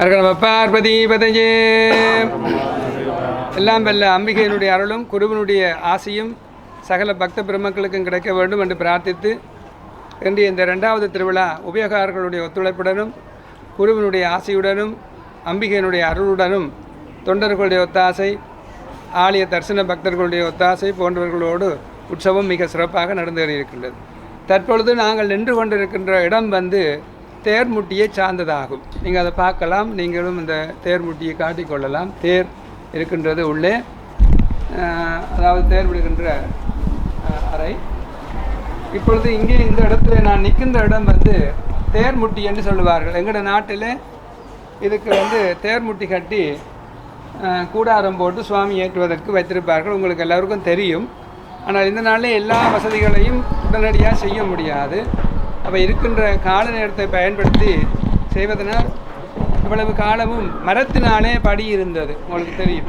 அர்கணம பார்வதி பதையே எல்லாம் வல்ல அம்பிகையினுடைய அருளும் குருவனுடைய ஆசையும் சகல பக்த பெருமக்களுக்கும் கிடைக்க வேண்டும் என்று பிரார்த்தித்து இன்று இந்த ரெண்டாவது திருவிழா உபயோகாரர்களுடைய ஒத்துழைப்புடனும் குருவினுடைய ஆசையுடனும் அம்பிகையினுடைய அருளுடனும் தொண்டர்களுடைய ஒத்தாசை ஆலய தரிசன பக்தர்களுடைய ஒத்தாசை போன்றவர்களோடு உற்சவம் மிக சிறப்பாக நடந்து இருக்கின்றது தற்பொழுது நாங்கள் நின்று கொண்டிருக்கின்ற இடம் வந்து தேர்முட்டியை சார்ந்ததாகும். நீங்கள் அதை பார்க்கலாம். நீங்களும் இந்த தேர்முட்டியை காட்டிக்கொள்ளலாம் தேர் இருக்கின்றது உள்ளே. அதாவது தேர் விடுகின்ற அறை. இப்பொழுது இங்கே இந்த இடத்துல நான் நிற்கின்ற இடம் வந்து தேர்முட்டி என்று சொல்லுவார்கள். எங்களோட நாட்டில் இதுக்கு வந்து தேர்முட்டி கட்டி கூடாரம் போட்டு சுவாமி ஏற்றுவதற்கு வைத்திருப்பார்கள். உங்களுக்கு எல்லாருக்கும் தெரியும். ஆனால் இந்த நாளில் எல்லா வசதிகளையும் உடனடியாக செய்ய முடியாது. அப்போ இருக்கின்ற கால நேரத்தை பயன்படுத்தி செய்வதனால் இவ்வளவு காலமும் மரத்தினாலே படி இருந்தது. உங்களுக்கு தெரியும்.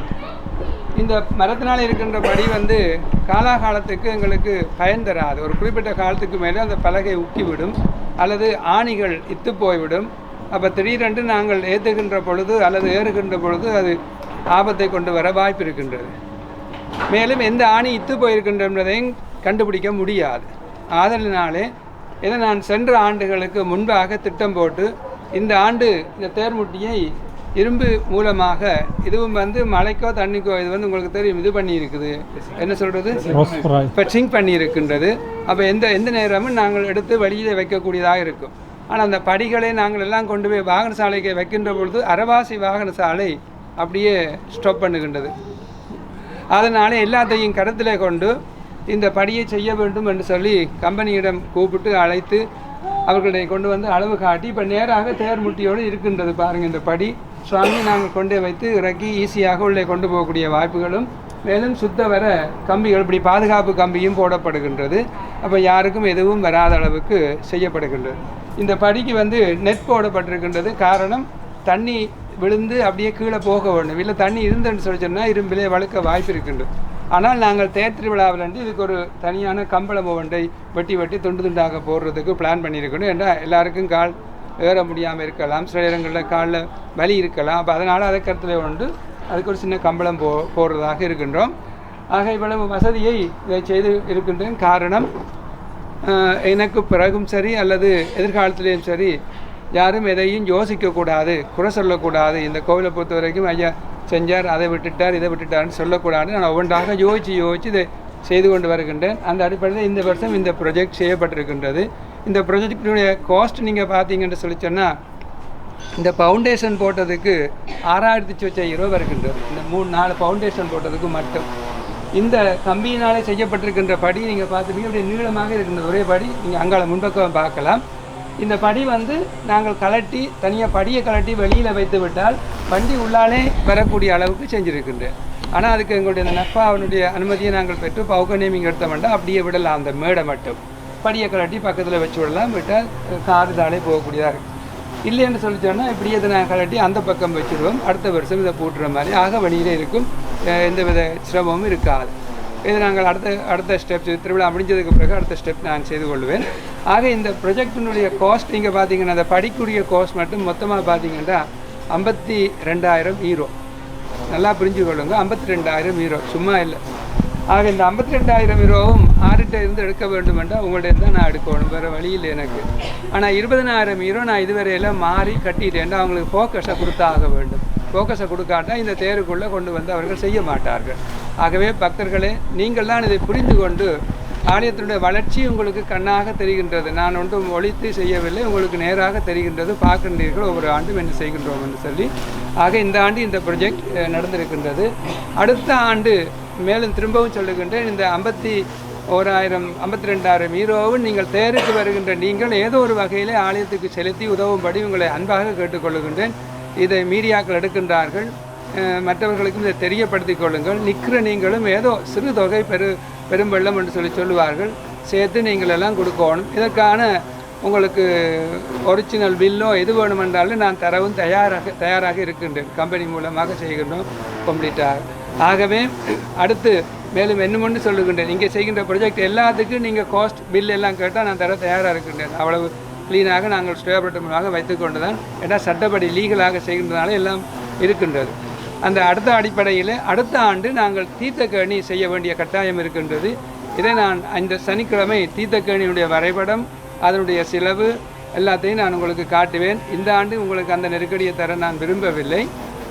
இந்த மரத்தினால் இருக்கின்ற படி வந்து காலாகாலத்துக்கு எங்களுக்கு பயன் தராது. ஒரு குறிப்பிட்ட காலத்துக்கு மேலே அந்த பலகை உக்கிவிடும் அல்லது ஆணிகள் இத்து போய்விடும். அப்போ திடீரென்று நாங்கள் ஏற்றுகின்ற பொழுது அல்லது ஏறுகின்ற பொழுது அது ஆபத்தை கொண்டு வர வாய்ப்பு இருக்கின்றது. மேலும் எந்த ஆணி இத்து போயிருக்கின்றதையும் கண்டுபிடிக்க முடியாது. ஆதலினாலே இதை நான் சென்ற ஆண்டுகளுக்கு முன்பாக திட்டம் போட்டு இந்த ஆண்டு இந்த தேர்முட்டியை இரும்பு மூலமாக இதுவும் வந்து மழைக்கோ தண்ணிக்கோ இது வந்து உங்களுக்கு தெரியும் இது பண்ணி இருக்குது என்ன சொல்றது? இப்போ சிங்க் பண்ணி இருக்கின்றது அப்போ எந்த எந்த நேரமும் நாங்கள் எடுத்து வெளியிலே வைக்கக்கூடியதாக இருக்கும். ஆனால் அந்த படிகளை நாங்கள் எல்லாம் கொண்டு போய் வாகன சாலைக்கு வைக்கின்ற பொழுது அரவாசி வாகன சாலை அப்படியே ஸ்டாப் பண்ணுகின்றது. அதனால எல்லாத்தையும் கருத்தில் கொண்டு இந்த படியை செய்ய வேண்டும் என்று சொல்லி கம்பெனியிடம் கூப்பிட்டு அழைத்து அவர்களை கொண்டு வந்து அளவு காட்டி இப்போ நேராக தேர்முட்டியோடு இருக்கின்றது பாருங்கள் இந்த படி. சுவாமி நாங்கள் கொண்டு வைத்து இறக்கி ஈஸியாக உள்ளே கொண்டு போகக்கூடிய வாய்ப்புகளும் மேலும் சுத்த வர கம்பிகள் இப்படி பாதுகாப்பு கம்பியும் போடப்படுகின்றது. அப்போ யாருக்கும் எதுவும் வராத அளவுக்கு செய்யப்படுகின்றது. இந்த படிக்கு வந்து நெட் போடப்பட்டிருக்கின்றது. காரணம் தண்ணி விழுந்து அப்படியே கீழே போக வேண்டும். இல்லை தண்ணி இருந்துன்னு சொல்லி சொன்னால் இரும்பிலே வழுக்க வாய்ப்பு இருக்கின்றது. ஆனால் நாங்கள் தேர் திருவிழாவிலிருந்து இதுக்கு ஒரு தனியான கம்பளம் ஒன்றை வெட்டி வெட்டி துண்டு துண்டாக போடுறதுக்கு பிளான் பண்ணியிருக்கணும் என்றால் எல்லாருக்கும் கால் ஏற முடியாமல் இருக்கலாம். சில இடங்களில் காலில் வலி இருக்கலாம். அப்போ அதனால் அதை கருத்தில் கொண்டு அதுக்கு ஒரு சின்ன கம்பளம் போ போடுறதாக இருக்கின்றோம். ஆக இவ்வளவு வசதியை இதை செய்து இருக்கின்றேன் காரணம் எனக்கு பிறகும் சரி அல்லது எதிர்காலத்திலேயும் சரி யாரும் எதையும் யோசிக்கக்கூடாது குறை சொல்லக்கூடாது. இந்த கோவிலை பொறுத்த வரைக்கும் ஐயா செஞ்சார் அதை விட்டுட்டார் இதை விட்டுட்டார்னு சொல்லக்கூடாது நான் ஒவ்வொன்றாக யோசித்து யோசித்து இதை செய்து கொண்டு வருகின்றேன். அந்த அடிப்படையில் இந்த வருஷம் இந்த ப்ரொஜெக்ட் செய்யப்பட்டிருக்கின்றது. இந்த ப்ரொஜெக்டினுடைய காஸ்ட் நீங்கள் பார்த்தீங்கன்னு சொல்லி சொன்னால் இந்த ஃபவுண்டேஷன் போட்டதுக்கு ஆறாயிரத்தி சொச்ச ரூபா வருகின்றது. இந்த மூணு நாலு ஃபவுண்டேஷன் போட்டதுக்கு மட்டும். இந்த கம்பியினாலே செய்யப்பட்டிருக்கின்ற படி நீங்கள் பார்த்துட்டீங்க அப்படியே நீளமாக இருக்கின்ற ஒரே படி நீங்கள் அங்கால முன்பக்கம் பார்க்கலாம். இந்த படி வந்து நாங்கள் கலட்டி தனியாக படியை கலட்டி வெளியில் வைத்து விட்டால் வண்டி உள்ளாலே வரக்கூடிய அளவுக்கு செஞ்சுருக்கின்றேன். ஆனால் அதுக்கு எங்களுடைய இந்த அவனுடைய அனுமதியை நாங்கள் பெற்று பவுக்க நேமிங் எடுத்த வேண்டாம் அப்படியே விடலாம். அந்த மேடை மட்டும். படியை கலட்டி பக்கத்தில் வச்சு விடலாம். விட்டால் காது தாலே போகக்கூடியதாக. இருக்கும் இல்லைன்னு சொல்லி சொன்னால் இப்படியே இதை நாங்கள் கலட்டி அந்த பக்கம் வச்சுருவோம். அடுத்த வருஷம் இதை பூட்டுற மாதிரி ஆக வழியிலே இருக்கும். எந்தவித சிரமமும் இருக்காது. இது நாங்கள் அடுத்த அடுத்த ஸ்டெப் திருவிழா முடிஞ்சதுக்கு பிறகு அடுத்த ஸ்டெப் நான் செய்து கொள்வேன். ஆக இந்த ப்ரொஜெக்டினுடைய காஸ்ட் நீங்கள் பார்த்தீங்கன்னா அந்த படிக்கூடிய காஸ்ட் மட்டும் மொத்தமாக பார்த்தீங்கன்னா ஐம்பத்தி ரெண்டாயிரம் ஈரோ நல்லா புரிஞ்சு கொள்ளுங்க ஐம்பத்தி ரெண்டாயிரம் ஹீரோ சும்மா இல்லை. ஆக இந்த ஐம்பத்தி ரெண்டாயிரம் ஹீரோவும் ஆறுகிட்ட இருந்து எடுக்க வேண்டும் என்றால் உங்கள்கிட்ட தான் நான் எடுக்கணும். வேறு வழி இல்லை எனக்கு. ஆனால் இருபதனாயிரம் ஹீரோ நான் இதுவரையில் மாறி கட்டிட்டேன் அவங்களுக்கு ஃபோக்கஸை கொடுத்தாக வேண்டும். ஃபோக்கஸை கொடுக்காட்டா இந்த தேருக்குள்ளே கொண்டு வந்து அவர்கள் செய்ய மாட்டார்கள். ஆகவே பக்தர்களே நீங்கள் தான் இதை புரிந்து கொண்டு ஆலயத்தினுடைய வளர்ச்சி உங்களுக்கு கண்ணாக தெரிகின்றது. நான் ஒன்றும் ஒழித்து செய்யவில்லை உங்களுக்கு நேராக தெரிகின்றது. பார்க்கின்றீர்கள் ஒவ்வொரு ஆண்டும் என்ன செய்கின்றோம் என்று சொல்லி. ஆக இந்த ஆண்டு இந்த ப்ரொஜெக்ட் நடந்திருக்கின்றது. அடுத்த ஆண்டு மேலும் திரும்பவும் சொல்லுகின்றேன் இந்த ஐம்பத்தி ஓராயிரம் ஐம்பத்தி ரெண்டாயிரம் ஹீரோவும் நீங்கள் தேருக்கு வருகின்ற நீங்கள் ஏதோ ஒரு வகையிலே ஆலயத்துக்கு செலுத்தி உதவும்படி உங்களை அன்பாக கேட்டுக்கொள்ளுகின்றேன் இதை மீடியாக்கள் எடுக்கின்றார்கள். மற்றவர்களுக்கும் இதை தெரியப்படுத்திக் கொள்ளுங்கள். நிற்கிற நீங்களும் ஏதோ சிறு தொகை பெரு பெரும்பள்ளம் என்று சொல்லி சொல்லுவார்கள். சேர்த்து நீங்கள் எல்லாம் கொடுக்கணும். இதற்கான உங்களுக்கு ஒரிஜினல் பில்லோ எது வேணுமென்றாலும் நான் தரவும் தயாராக தயாராக இருக்கின்றேன். கம்பெனி மூலமாக செய்கின்றோம். கம்ப்ளீட்டாக ஆகவே அடுத்து மேலும் என்னமென்று சொல்லுகின்றேன். இங்கே செய்கின்ற ப்ரொஜெக்ட் எல்லாத்துக்கும் நீங்கள் காஸ்ட் பில் எல்லாம் கேட்டால் நான் தர தயாராக இருக்கின்றேன். அவ்வளவு க்ளீனாக நாங்கள் ஸ்டேபரேட்டர் மூலமாக வைத்துக்கொண்டு தான் ஏன்னா சட்டப்படி லீகலாக செய்கின்றனால எல்லாம் இருக்கின்றது. அந்த அடுத்த அடிப்படையில் அடுத்த ஆண்டு நாங்கள் தீர்த்தக்கேணி செய்ய வேண்டிய கட்டாயம் இருக்கின்றது. இதை நான் இந்த சனிக்கிழமை தீர்த்தக்கேணியுடைய வரைபடம் அதனுடைய செலவு எல்லாத்தையும் நான் உங்களுக்கு காட்டுவேன். இந்த ஆண்டு உங்களுக்கு அந்த நெருக்கடியை தர நான் விரும்பவில்லை.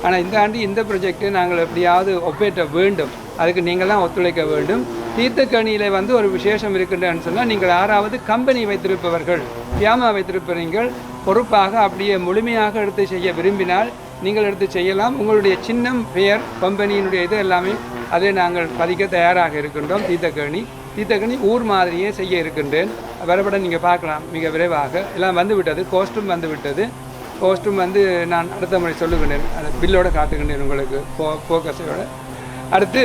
ஆனால் இந்த ஆண்டு இந்த ப்ரொஜெக்டை நாங்கள் எப்படியாவது ஒப்பேற்ற வேண்டும். அதுக்கு நீங்கள் தான் ஒத்துழைக்க வேண்டும். தீர்த்தக்கணியில் வந்து ஒரு விசேஷம் இருக்கின்றன்னு சொன்னால் நீங்கள் யாராவது கம்பெனி வைத்திருப்பவர்கள் வியாமா வைத்திருப்பவர்கள் பொறுப்பாக அப்படியே முழுமையாக எடுத்து செய்ய விரும்பினால் நீங்கள் எடுத்து செய்யலாம். உங்களுடைய சின்னம் பெயர் கம்பெனியினுடைய இது எல்லாமே அதை நாங்கள் பதிக்க தயாராக இருக்கின்றோம். தீர்த்தக்கணி தீர்த்தக்கணி ஊர் மாதிரியே செய்ய இருக்கின்றேன். வரப்பட நீங்கள் பார்க்கலாம். மிக விரைவாக. எல்லாம் வந்து விட்டது. கோஸ்ட்டும் வந்து விட்டது. கோஸ்ட்டும் வந்து நான் அடுத்த முறை சொல்லுகின்றேன். அந்த பில்லோடு காட்டுகின்றேன் உங்களுக்கு. ஃபோ ஃபோக்கஸோட அடுத்து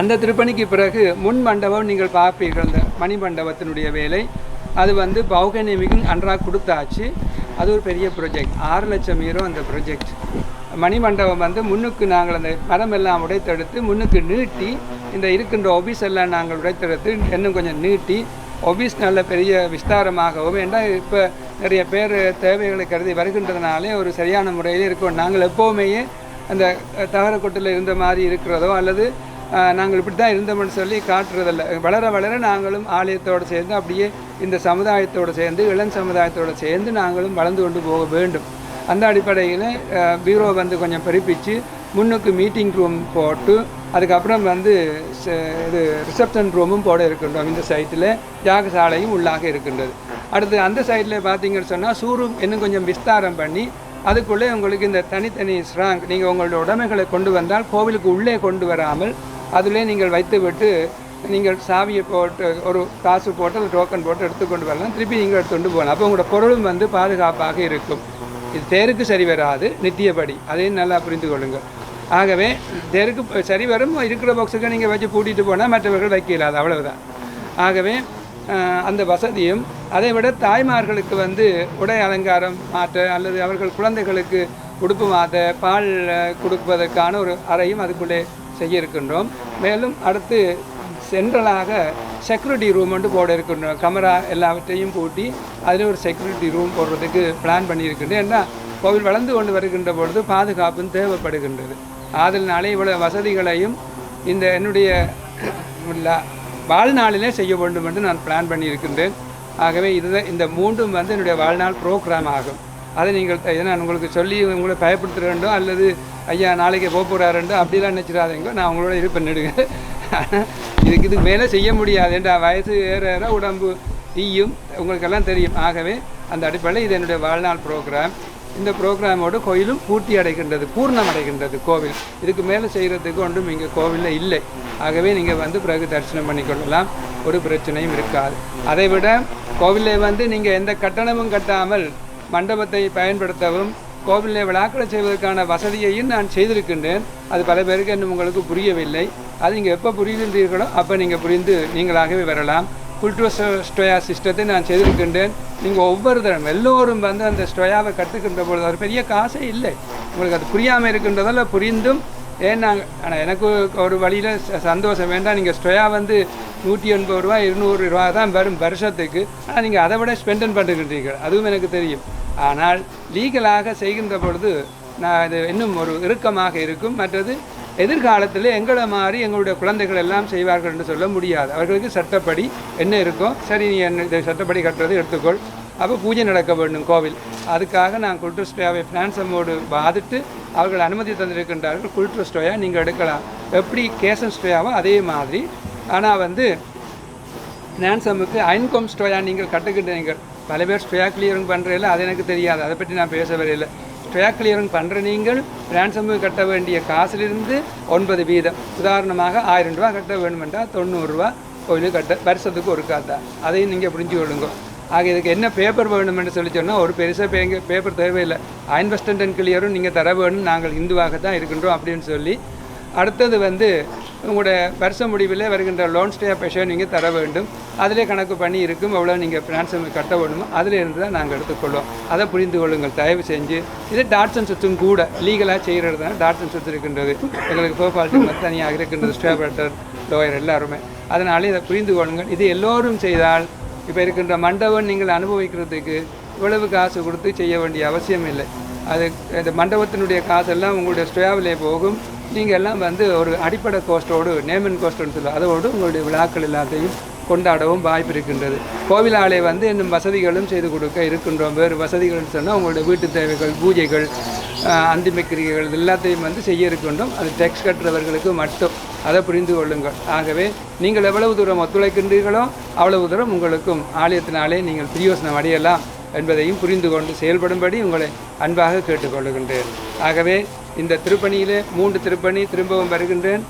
அந்த திருப்பணிக்கு பிறகு முன் மண்டபம் நீங்கள் பார்ப்பீர்கள். அந்த மணி மண்டபத்தினுடைய வேலை. அது வந்து பௌகனிமிக்கும் அன்றாக கொடுத்தாச்சு. அது ஒரு பெரிய ப்ரொஜெக்ட் ஆறு லட்சம் ஈரோ அந்த ப்ரொஜெக்ட் மணிமண்டபம் வந்து முன்னுக்கு நாங்கள் அந்த மரம் எல்லாம் உடைத்தெடுத்து முன்னுக்கு நீட்டி இந்த இருக்கின்ற ஒபிஸ் எல்லாம் நாங்கள் உடைத்தெடுத்து இன்னும் கொஞ்சம் நீட்டி ஒபிஸ் நல்ல பெரிய விஸ்தாரமாகவும் ஏன்னா இப்போ நிறைய பேர் தேவைகளை கருதி வருகின்றதுனாலே ஒரு சரியான முறையில் இருக்கும். நாங்கள் எப்போவுமே அந்த தகரக்கொட்டில் இருந்த மாதிரி இருக்கிறதோ அல்லது நாங்கள் இப்படி தான் இருந்தோம்னு சொல்லி காட்டுறதில்ல. வளர வளர நாங்களும் ஆலயத்தோடு சேர்ந்து அப்படியே இந்த சமுதாயத்தோடு சேர்ந்து இளம் சமுதாயத்தோடு சேர்ந்து நாங்களும் வளர்ந்து கொண்டு போக வேண்டும். அந்த அடிப்படையில் பீரோ வந்து கொஞ்சம் பெருப்பிச்சு முன்னுக்கு மீட்டிங் ரூம் போட்டு அதுக்கப்புறம் வந்து ச- இது ரிசப்ஷன் ரூமும் போட இருக்கின்றோம். இந்த சைட்டில் யாகசாலையும் உள்ளாக இருக்கின்றது. அடுத்து அந்த சைட்டில் பார்த்தீங்கன்னு சொன்னால் சூரும் இன்னும் கொஞ்சம் விஸ்தாரம் பண்ணி அதுக்குள்ளே உங்களுக்கு இந்த தனித்தனி ஸ்ராங் நீங்கள் உங்களோட உடைமைகளை கொண்டு வந்தால் கோவிலுக்கு உள்ளே கொண்டு வராமல் அதிலே நீங்கள் வைத்துவிட்டு நீங்கள் சாவியை போட்டு ஒரு காசு போட்டு ஒரு டோக்கன் போட்டு எடுத்துக்கொண்டு வரலாம். திருப்பி நீங்கள் எடுத்துகிட்டு போகலாம். அப்போ உங்களோட பொருளும் வந்து பாதுகாப்பாக இருக்கும். இது தேருக்கு சரி வராது நித்தியபடி அதையும் நல்லா புரிந்து கொள்ளுங்கள் ஆகவே தேருக்கு சரி வரும் இருக்கிற பாக்ஸுக்கு நீங்கள் வச்சு பூட்டிட்டு போனால் மற்றவர்கள் வைக்க அவ்வளவுதான். ஆகவே அந்த வசதியும் அதை விட தாய்மார்களுக்கு வந்து உடை அலங்காரம் மாற்ற அல்லது அவர்கள் குழந்தைகளுக்கு உடுப்பு மாற்ற பால் கொடுப்பதற்கான ஒரு அறையும் அதுக்குள்ளே செய்ய இருக்கின்றோம். மேலும் அடுத்து சென்ட்ரலாக செக்யூரிட்டி ரூம் வந்து போட இருக்கின்றோம் கமரா எல்லாவற்றையும் கூட்டி அதில் ஒரு செக்யூரிட்டி ரூம் போடுறதுக்கு பிளான் பண்ணியிருக்கின்றேன். ஏன்னா கோவில் வளர்ந்து கொண்டு வருகின்ற பொழுது பாதுகாப்பும் தேவைப்படுகின்றது. அதனாலே இவ்வளவு வசதிகளையும் இந்த என்னுடைய வாழ்நாளிலே செய்ய வேண்டும் என்று நான் பிளான் பண்ணியிருக்கின்றேன். ஆகவே இதுதான் இந்த மூன்றும் வந்து என்னுடைய வாழ்நாள் ப்ரோக்ராம் ஆகும். அதை நீங்கள் நான் உங்களுக்கு சொல்லி உங்களை பயப்படுத்துகிறேன்டோ அல்லது ஐயா நாளைக்கு போக போகிறாருண்டோ அப்படிலாம் நினச்சிடாதீங்க. நான் உங்களோட இது பண்ணிடுங்க இதுக்கு இதுக்கு மேலே செய்ய முடியாது என்ற வயசு ஏற ஏற உடம்பு தீயும் உங்களுக்கெல்லாம் தெரியும். ஆகவே அந்த அடிப்படையில் இது என்னுடைய வாழ்நாள் ப்ரோக்ராம் இந்த ப்ரோக்ராமோடு கோயிலும் பூர்த்தி அடைகின்றது பூர்ணம் அடைகின்றது கோவில். இதுக்கு மேலே செய்கிறதுக்கு ஒன்றும் இங்கே கோவிலில் இல்லை. ஆகவே நீங்கள் வந்து பிறகு தரிசனம் பண்ணிக்கொள்ளலாம். ஒரு பிரச்சனையும் இருக்காது. அதை விட கோவிலில் வந்து நீங்கள் எந்த கட்டணமும் கட்டாமல் மண்டபத்தை பயன்படுத்தவும் கோவிலில் விழாக்களை செய்வதற்கான வசதியையும் நான் செய்திருக்கின்றேன். அது பல பேருக்கு இன்னும் உங்களுக்கு புரியவில்லை. அது நீங்கள் எப்போ புரிகின்றீர்களோ அப்போ நீங்கள் புரிந்து நீங்களாகவே வரலாம். குல்டுவ ஸ்டோயா சிஸ்டத்தை நான் செய்திருக்கின்றேன். நீங்கள் ஒவ்வொரு தரம் எல்லோரும் வந்து அந்த ஸ்டோயாவை கற்றுக்கின்ற பொழுது அது பெரிய காசே இல்லை. உங்களுக்கு அது புரியாமல் இருக்கின்றதால புரிந்தும் ஏன் நாங்கள் ஆனால் எனக்கு ஒரு வழியில் சந்தோஷம் வேண்டாம். நீங்கள் ஸ்டோயா வந்து நூற்றி எண்பது ரூபா இருநூறு ரூபா தான் வரும் வருஷத்துக்கு. ஆனால் நீங்கள் அதை விட ஸ்பெண்டன் பண்ணுகின்றீர்கள் அதுவும் எனக்கு தெரியும். ஆனால் லீகலாக செய்கின்ற பொழுது நான் இது இன்னும் ஒரு இறுக்கமாக இருக்கும். மற்றது எதிர்காலத்தில் எங்களை மாதிரி எங்களுடைய குழந்தைகள் எல்லாம் செய்வார்கள் என்று சொல்ல முடியாது. அவர்களுக்கு சட்டப்படி என்ன இருக்கோ சரி நீ என்ன இதை சட்டப்படி கட்டுறது எடுத்துக்கொள். அப்போ பூஜை நடக்க வேண்டும் கோவில். அதுக்காக நான் குல்ட்ரு ஸ்டோயாவை ஃபினான்சமோடு பாதிட்டு அவர்கள் அனுமதி தந்திருக்கின்றார்கள். குல்ட்ரஸ்டோயா நீங்கள் எடுக்கலாம். எப்படி கேசன் ஸ்டோயாவோ அதே மாதிரி. ஆனால் வந்து நான்சமுக்கு ஐன்கோம் ஸ்டோயா நீங்கள் கட்டுக்கிட்டீங்க பல பேர் ஸ்டோயா கிளியரிங் பண்ணுறதில்ல அது எனக்கு தெரியாது. அதை பற்றி நான் பேச வரையில. ஸ்டோயா கிளியரிங் பண்ணுற நீங்கள் ரான்சமுக்கு கட்ட வேண்டிய காசிலிருந்து ஒன்பது வீதம். உதாரணமாக ஆயிரம் ரூபா கட்ட வேணுமென்றால் தொண்ணூறுரூவா கோயிலுக்கு கட்ட வருஷத்துக்கு ஒரு காத்தா. அதையும் நீங்கள் புரிஞ்சு கொள்ளுங்க. ஆக இதுக்கு என்ன பேப்பர் வேணும்னு சொல்லி சொன்னால் ஒரு பெருசாக பேங்க பேப்பர் தேவையில்லை. அயன்வெஸ்டன்ட் அண்ட் கிளியரும் நீங்கள் தர வேணும் நாங்கள் இந்துவாக தான் இருக்கின்றோம் அப்படின்னு சொல்லி அடுத்தது வந்து உங்களுடைய வருஷ முடிவில் வருகின்ற லோன் ஸ்டே பெஷன் நீங்கள் தர வேண்டும். அதிலே கணக்கு பண்ணி இருக்கும் எவ்வளோ நீங்கள் ஃபினான்ஸ் கட்ட வேணுமோ அதில் இருந்து தான் நாங்கள் எடுத்துக்கொள்வோம். அதை புரிந்து கொள்ளுங்கள். தயவு செஞ்சு. இது டாட்ஸ் அண்ட் சுத்தும் கூட லீகலாக செய்கிறது தான் டாட்ஸ் அண்ட் சுத்து இருக்கின்றது. எங்களுக்கு கோபால்ட்டி தனியாக இருக்கின்றது. ஸ்டேபர்டர் லோயர் எல்லாருமே. அதனால் இதை புரிந்து கொள்ளுங்கள். இது எல்லோரும் செய்தால் இப்போ இருக்கின்ற மண்டபம் நீங்கள் அனுபவிக்கிறதுக்கு இவ்வளவு காசு கொடுத்து செய்ய வேண்டிய அவசியம் இல்லை. அது இந்த மண்டபத்தினுடைய காசெல்லாம் உங்களுடைய ஸ்டேவிலே போகும். நீங்கள் எல்லாம் வந்து ஒரு அடிப்படை கோஸ்ட்டோடு நேமன் கோஷ்டோன்னு சொல்லுவோம் அதோடு உங்களுடைய விழாக்கள் எல்லாத்தையும் கொண்டாடவும் வாய்ப்பு இருக்கின்றது. கோவிலாலே வந்து இன்னும் வசதிகளும் செய்து கொடுக்க இருக்கின்றோம். வேறு வசதிகள்னு சொன்னால் உங்களுடைய வீட்டு தேவைகள் பூஜைகள் ஆஹ், கிரிகைகள் இது எல்லாத்தையும் வந்து செய்ய இருக்கின்றோம். அது டேக்ஸ் கட்டுறவர்களுக்கு மட்டும். அதை புரிந்து கொள்ளுங்கள். ஆகவே நீங்கள் எவ்வளவு தூரம் ஒத்துழைக்கின்றீர்களோ அவ்வளவு தூரம் உங்களுக்கும் ஆலயத்தினாலே நீங்கள் பிரயோசனம் அடையலாம். என்பதையும் புரிந்து கொண்டு செயல்படும்படி உங்களை அன்பாக கேட்டுக்கொள்கின்றேன் ஆகவே இந்த திருப்பணியிலே மூன்று திருப்பணி திரும்பவும் வருகின்றேன்.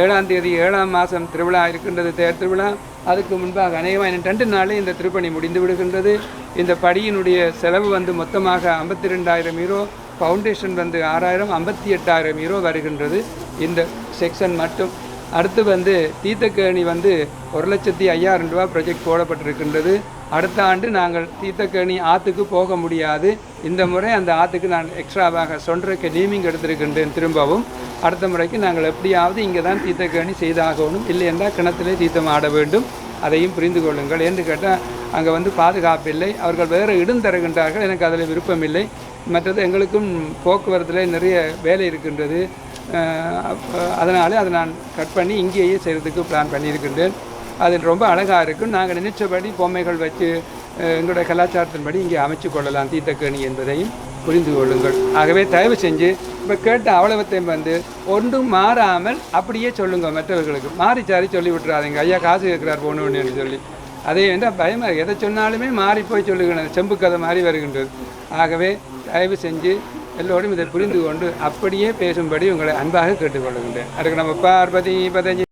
ஏழாம் தேதி ஏழாம் மாதம் திருவிழா இருக்கின்றது தேர் திருவிழா. அதுக்கு முன்பாக அநேகமாக ரெண்டு நாளே இந்த திருப்பணி முடிந்து விடுகின்றது. இந்த படியினுடைய செலவு வந்து மொத்தமாக ஐம்பத்தி ரெண்டாயிரம் யூரோ ஃபவுண்டேஷன் வந்து ஆறாயிரம் ஐம்பத்தி எட்டாயிரம் யூரோ வருகின்றது. இந்த செக்ஷன் மட்டும் அடுத்து வந்து தீர்த்தக்கேணி வந்து ஒரு லட்சத்தி ஐயாயிரம் ரூபா ப்ரொஜெக்ட் போடப்பட்டிருக்கின்றது. அடுத்த ஆண்டு நாங்கள் தீர்த்தக்கேணி ஆற்றுக்கு போக முடியாது. இந்த முறை அந்த ஆற்றுக்கு நான் எக்ஸ்ட்ராவாக சொன்றக்கு நீமிங் எடுத்திருக்கின்றேன் திரும்பவும். அடுத்த முறைக்கு நாங்கள் எப்படியாவது இங்கே தான் தீர்த்தக்கேணி செய்தாகணும். இல்லை என்றால் கிணத்திலே தீர்த்தம் ஆட வேண்டும். அதையும் புரிந்து கொள்ளுங்கள். என்று கேட்டால் அங்கே வந்து பாதுகாப்பு இல்லை. அவர்கள் வேறு இடம் தருகின்றார்கள். எனக்கு அதில் விருப்பமில்லை மற்றது எங்களுக்கும் போக்குவரத்தில் நிறைய வேலை இருக்கின்றது. அதனால் அதை நான் கட் பண்ணி இங்கேயே செய்கிறதுக்கு பிளான் பண்ணியிருக்கின்றேன். அது ரொம்ப அழகாக இருக்கும். நாங்கள் நினைச்சபடி பொம்மைகள் வச்சு எங்களுடைய கலாச்சாரத்தின்படி இங்கே அமைச்சு கொள்ளலாம் தீர்த்தக்கேணி என்பதையும் புரிந்து கொள்ளுங்கள். ஆகவே தயவு செஞ்சு இப்போ கேட்ட அவ்வளவத்தையும் வந்து ஒன்றும் மாறாமல் அப்படியே சொல்லுங்கள் மற்றவர்களுக்கு. மாறி சாரி சொல்லி விட்டுறாதீங்க. ஐயா காசு கேட்குறார் போகணுன்னு சொல்லி. அதே வந்து பயமாக எதை சொன்னாலுமே மாறி போய் சொல்லுகிறது செம்பு கதை மாறி வருகின்றது. ஆகவே தயவு செஞ்சு எல்லோரும் இதை புரிந்து கொண்டு அப்படியே பேசும்படி உங்களை அன்பாக கேட்டுக்கொள்கின்றேன். அதுக்கு நம்ம பார்வதி பதஞ்சி